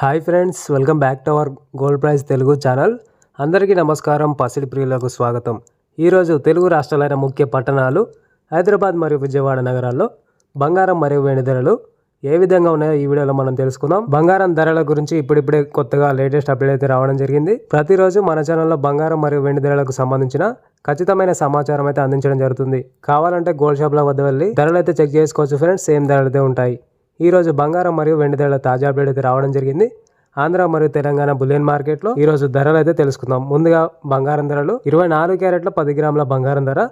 Hi friends welcome back to our gold prize Telugu channel. అందరికీ నమస్కారం పసిడి ప్రియులకు స్వాగతం. ఈరోజు తెలుగు రాష్ట్రాలైన ముఖ్య పట్టణాలు హైదరాబాద్ మరియు విజయవాడ నగరాల్లో బంగారం మరియు వెండి ధరలు ఏ విధంగా ఉన్నాయో ఈ వీడియోలో మనం తెలుసుకుందాం. బంగారం ధరల గురించి ఇప్పుడిప్పుడే కొత్తగా లేటెస్ట్ అప్డేట్ అయితే రావడం జరిగింది. ప్రతిరోజు మన ఛానల్లో బంగారం మరియు వెండి ధరలకు సంబంధించిన ఖచ్చితమైన సమాచారం అయితే అందించడం జరుగుతుంది. కావాలంటే గోల్డ్ షాప్ల వద్ద వెళ్ళి ధరలు అయితే చెక్ చేసుకోవచ్చు ఫ్రెండ్స్ సేమ్ ధరలు అయితే ఉంటాయి. ఈరోజు బంగారం మరియు వెండి ధరల తాజా అప్డేట్ అయితే రావడం జరిగింది. ఆంధ్ర మరియు తెలంగాణ బులియన్ మార్కెట్లో ఈరోజు ధరలు అయితే తెలుసుకుందాం. ముందుగా బంగారం ధరలు. ఇరవై నాలుగు క్యారెట్ల పది గ్రాముల బంగారం ధర.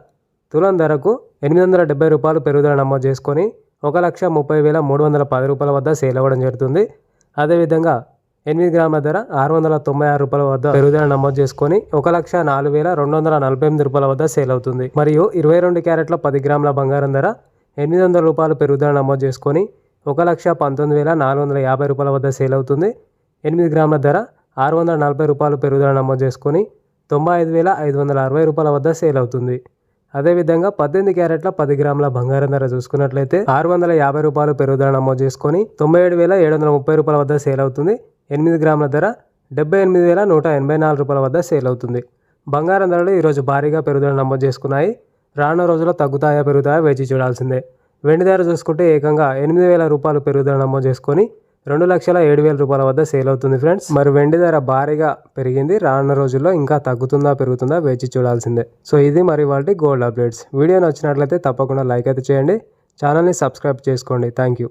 తులం ధరకు ఎనిమిది వందల డెబ్బై రూపాయలు పెరుగుదల నమోదు చేసుకొని ఒక లక్ష ముప్పై వేల మూడు వందల పది రూపాయల వద్ద సేల్ అవ్వడం జరుగుతుంది. అదేవిధంగా ఎనిమిది గ్రాముల ధర ఆరు వందల తొంభై ఆరు రూపాయల వద్ద పెరుగుదల నమోదు చేసుకొని ఒక లక్ష నాలుగు వేల రెండు వందల నలభై ఎనిమిది రూపాయల వద్ద సేల్ అవుతుంది. మరియు ఇరవై రెండు క్యారెట్ల పది గ్రాముల బంగారం ధర ఎనిమిది వందల రూపాయలు పెరుగుదల నమోదు చేసుకొని ఒక లక్ష పంతొమ్మిది వేల నాలుగు వందల యాభై రూపాయల వద్ద సేల్ అవుతుంది. ఎనిమిది గ్రాముల ధర ఆరు వందల నలభై రూపాయలు పెరుగుదల నమోదు చేసుకొని తొంభై ఐదు వేల ఐదు వందల అరవై రూపాయల వద్ద సేల్ అవుతుంది. అదేవిధంగా పద్దెనిమిది క్యారెట్ల పది గ్రాముల బంగారం ధర చూసుకున్నట్లయితే ఆరు వందల యాభై రూపాయలు పెరుగుదల నమోదు చేసుకొని తొంభై ఏడు వేల ఏడు వందల ముప్పై రూపాయల వద్ద సేల్ అవుతుంది. ఎనిమిది గ్రాముల ధర డెబ్బై ఎనిమిది వేల నూట ఎనభై నాలుగు రూపాయల వద్ద సేల్ అవుతుంది. బంగారం ధరలు ఈరోజు భారీగా పెరుగుదల నమోదు చేసుకున్నాయి. రానున్న రోజుల్లో తగ్గుతాయా పెరుగుతాయా వేచి చూడాల్సిందే. వెండి ధర చూసుకుంటే ఏకంగా ఎనిమిది వేల రూపాయలు పెరుగుదల నమోదు చేసుకొని రెండు లక్షల ఏడు వేల రూపాయల వద్ద సేల్ అవుతుంది ఫ్రెండ్స్. మరి వెండి ధర భారీగా పెరిగింది. రానున్న రోజుల్లో ఇంకా తగ్గుతుందా పెరుగుతుందా వేచి చూడాల్సిందే. సో ఇది మరి వాటి గోల్డ్ అప్డేట్స్. వీడియో నచ్చినట్లయితే తప్పకుండా లైక్ అయితే చేయండి. ఛానల్ని సబ్స్క్రైబ్ చేసుకోండి. Thank you.